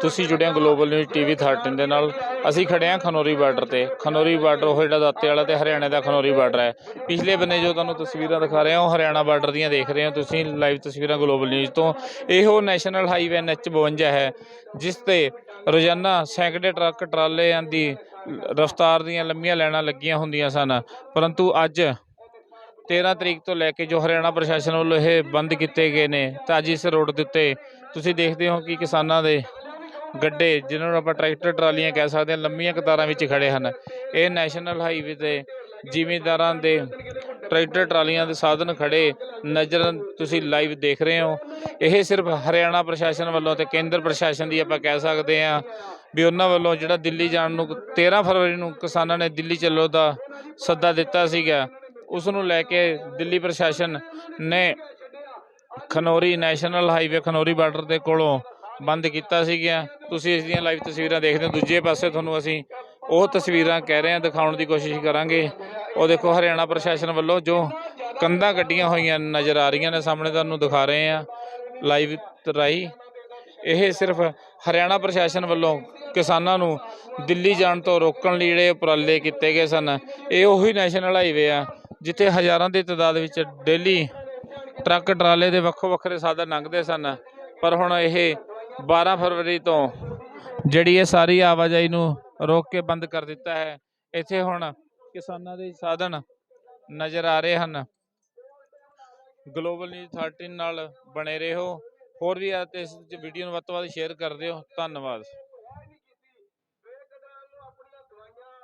ਤੁਸੀਂ ਜੁੜਿਆ global news TV 13 ਦੇ ਨਾਲ। ਅਸੀਂ ਖੜੇ ਹਾਂ ਖਨੌਰੀ ਬਾਰਡਰ ਤੇ। ਖਨੌਰੀ ਬਾਰਡਰ ਉਹ ਜਿਹੜਾ ਦਾਤੇ ਵਾਲਾ ਤੇ ਹਰਿਆਣਾ ਦਾ ਖਨੌਰੀ ਬਾਰਡਰ ਹੈ। ਪਿਛਲੇ ਬੰਨੇ ਜੋ ਤੁਹਾਨੂੰ ਤਸਵੀਰਾਂ ਦਿਖਾ ਰਹੇ ਹਾਂ ਉਹ ਹਰਿਆਣਾ ਬਾਰਡਰ ਦੀਆਂ ਦੇਖ ਰਹੇ ਹੋ ਤੁਸੀਂ ਲਾਈਵ ਤਸਵੀਰਾਂ ਗਲੋਬਲ ਨਿਊਜ਼ ਤੋਂ। ਇਹੋ ਨੈਸ਼ਨਲ ਹਾਈਵੇ NH 52 ਹੈ, ਜਿਸ ਤੇ ਰੋਜ਼ਾਨਾ ਸੈਂਕੜੇ ਟਰੱਕ ਟਰਾਲਿਆਂ ਦੀ ਰਫ਼ਤਾਰ ਦੀਆਂ ਲੰਮੀਆਂ ਲਾਈਨਾਂ ਲੱਗੀਆਂ ਹੁੰਦੀਆਂ ਸਨ। ਪਰੰਤੂ ਅੱਜ 13 ਤਰੀਕ ਤੋਂ ਲੈ ਕੇ ਜੋ ਹਰਿਆਣਾ ਪ੍ਰਸ਼ਾਸਨ ਵੱਲੋਂ ਇਹ ਬੰਦ ਕੀਤੇ ਗਏ ਨੇ, ਤਾਂ ਅੱਜ ਇਸ ਰੋਡ ਦੇ ਉੱਤੇ ਤੁਸੀਂ ਦੇਖਦੇ ਹੋ ਕਿ ਕਿਸਾਨਾਂ ਦੇ ਗੱਡੇ, ਜਿਨ੍ਹਾਂ ਨੂੰ ਆਪਾਂ ਟਰੈਕਟਰ, ਟਰਾਲੀਆਂ ਕਹਿ ਸਕਦੇ ਹਾਂ, ਲੰਮੀਆਂ ਕਤਾਰਾਂ ਵਿੱਚ ਖੜੇ ਹਨ। ਇਹ ਨੈਸ਼ਨਲ ਹਾਈਵੇ ਤੇ ਜ਼ਿਮੀਂਦਾਰਾਂ ਦੇ ਟਰੈਕਟਰ, ਟਰਾਲੀਆਂ ਦੇ ਸਾਧਨ ਖੜੇ ਨਜ਼ਰ ਤੁਸੀਂ ਲਾਈਵ ਦੇਖ ਰਹੇ ਹੋ। ਇਹ ਸਿਰਫ ਹਰਿਆਣਾ ਪ੍ਰਸ਼ਾਸਨ ਵੱਲੋਂ ਤੇ ਕੇਂਦਰ ਪ੍ਰਸ਼ਾਸਨ ਦੀ ਆਪਾਂ ਕਹਿ ਸਕਦੇ ਹਾਂ ਵੀ ਉਹਨਾਂ ਵੱਲੋਂ ਜਿਹੜਾ ਦਿੱਲੀ ਜਾਣ ਨੂੰ 13 ਫਰਵਰੀ ਨੂੰ ਕਿਸਾਨਾਂ ਨੇ ਦਿੱਲੀ ਚੱਲੋ ਦਾ ਸੱਦਾ ਦਿੱਤਾ ਸੀਗਾ, ਉਸ ਨੂੰ ਲੈ ਕੇ ਦਿੱਲੀ ਪ੍ਰਸ਼ਾਸਨ ਨੇ Khanauri national highway Khanauri border ਦੇ ਕੋਲੋਂ ਬੰਦ ਕੀਤਾ ਸੀਗਾ ਤੁਸੀਂ ਇਸ ਦੀਆਂ ਲਾਈਵ ਤਸਵੀਰਾਂ ਦੇਖਦੇ ਹੋ। ਦੂਜੇ ਪਾਸੇ ਤੁਹਾਨੂੰ ਅਸੀਂ ਉਹ ਤਸਵੀਰਾਂ ਕਹਿ ਰਹੇ ਹਾਂ, ਦਿਖਾਉਣ ਦੀ ਕੋਸ਼ਿਸ਼ ਕਰਾਂਗੇ। ਉਹ ਦੇਖੋ, ਹਰਿਆਣਾ ਪ੍ਰਸ਼ਾਸਨ ਵੱਲੋਂ ਜੋ ਕੰਧਾਂ ਕੱਢੀਆਂ ਹੋਈਆਂ ਨਜ਼ਰ ਆ ਰਹੀਆਂ ਨੇ, ਸਾਹਮਣੇ ਤੁਹਾਨੂੰ ਦਿਖਾ ਰਹੇ ਹਾਂ ਲਾਈਵ ਰਾਹੀਂ। ਇਹ ਸਿਰਫ ਹਰਿਆਣਾ ਪ੍ਰਸ਼ਾਸਨ ਵੱਲੋਂ ਕਿਸਾਨਾਂ ਨੂੰ ਦਿੱਲੀ ਜਾਣ ਤੋਂ ਰੋਕਣ ਲਈ ਜਿਹੜੇ ਉਪਰਾਲੇ ਕੀਤੇ ਗਏ ਸਨ, ਇਹ ਉਹੀ ਨੈਸ਼ਨਲ ਹਾਈਵੇ ਆ, ਜਿੱਥੇ ਹਜ਼ਾਰਾਂ ਦੀ ਤਾਦਾਦ ਵਿੱਚ ਡੇਲੀ ਟਰੱਕ ਟਰਾਲੇ ਦੇ ਵੱਖੋ ਵੱਖਰੇ ਸਾਧਨ ਲੰਘਦੇ ਸਨ। ਪਰ ਹੁਣ ਇਹ 12 ਫਰਵਰੀ ਤੋਂ ਜਿਹੜੀ ਇਹ ਸਾਰੀ ਆਵਾਜਾਈ ਨੂੰ ਰੋਕ ਕੇ ਬੰਦ ਕਰ ਦਿੱਤਾ ਹੈ, ਇੱਥੇ ਹੁਣ ਕਿਸਾਨਾਂ ਦੇ ਸਾਧਨ ਨਜ਼ਰ ਆ ਰਹੇ ਹਨ। ਗਲੋਬਲ ਨਿਊਜ਼ 13 ਨਾਲ ਬਣੇ ਰਹੋ। ਹੋਰ ਵੀ ਆ, ਤੇ ਇਸ ਵੀਡੀਓ ਨੂੰ ਵੱਧ ਤੋਂ ਵੱਧ ਸ਼ੇਅਰ ਕਰ ਦਿਓ। ਧੰਨਵਾਦ।